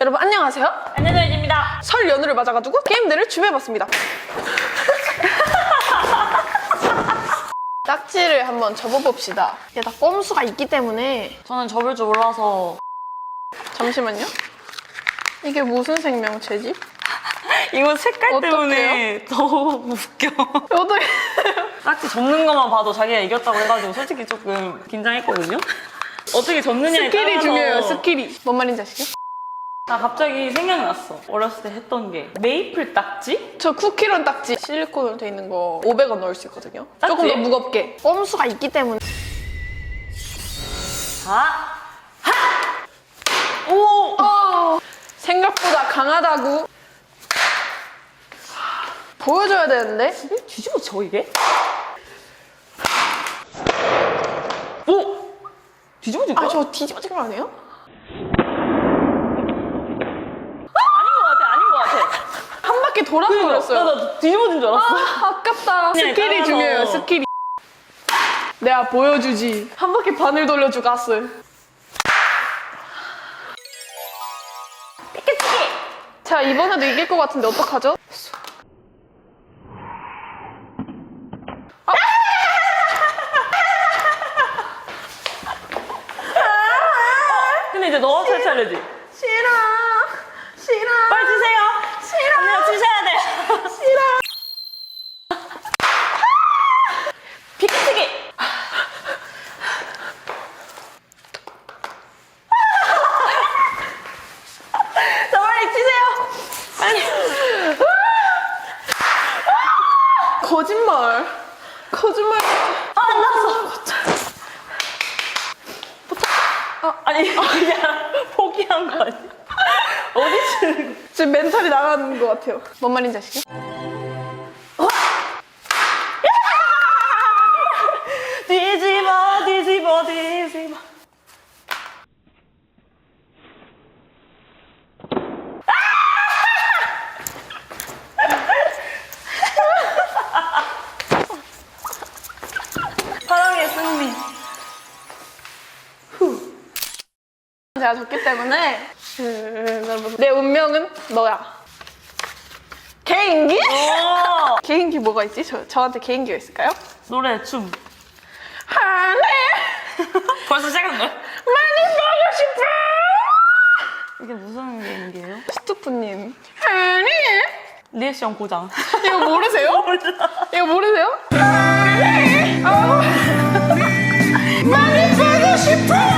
여러분 안녕하세요. 안녕하십니다. 설 연휴를 맞아가지고 게임들을 준비해봤습니다. 딱지를 한번 접어봅시다. 이게 다 꼼수가 있기 때문에 저는 접을 줄 몰라서 잠시만요. 이게 무슨 생명체지? 이거 색깔 어떡해요? 때문에 더 웃겨. 어떻게? 딱지 접는 것만 봐도 자기가 이겼다고 해가지고 솔직히 조금 긴장했거든요. 어떻게 접느냐에 스킬이 따라서 중요해요. 스킬이. 뭔 말인지 아시죠? 나 갑자기 생각났어. 어렸을 때 했던 게 메이플 딱지? 저 쿠키런 딱지 실리콘으로 돼 있는 거 500원 넣을 수 있거든요. 딱지? 조금 더 무겁게. 꼼수가 있기 때문에. 아! 하! 오! 어, 생각보다 강하다고. 보여줘야 되는데. 이게 뒤집어져 이게? 오! 뒤집어진 거야? 아, 저 뒤집어진 거 아니에요? 아닌 것 같아, 아닌 것 같아. 한 바퀴 돌아서 나, 그랬어요. 나 뒤집어진 줄 알았어. 아, 아깝다. 스킬이 따라서. 중요해요, 스킬이. 내가 보여주지. 한 바퀴 반을 돌려주 가스. 삐끗삐끗! 자, 이번에도 이길 것 같은데 어떡하죠? 근데 이제 너가 찰 차례지. 싫어. 싫어. 빨리 주세요. 싫어. 언니가 주셔야 돼. 싫어. 삐끗삐끗! 자, 빨리 치세요. 빨리. 거짓말. 거짓말. 아, 안 나왔어. 아니, 그냥 포기한 거 아니야? 어디 치는 거? 지금 멘탈이 나가는 것 같아요. 뭔 말인지 아시죠? 제가 졌기 때문에 음, 내 운명은 너야. 개인기? 오! 개인기 뭐가 있지? 저, 저한테 개인기가 있을까요? 노래, 춤. 하네 벌써 시작한 거야? 많이 보고 싶어 이게 무슨 게임이에요? 스투프님 하네 리액션 고장. 이거 모르세요? 몰라. 이거 모르세요? 하네 어. 많이 보고 싶어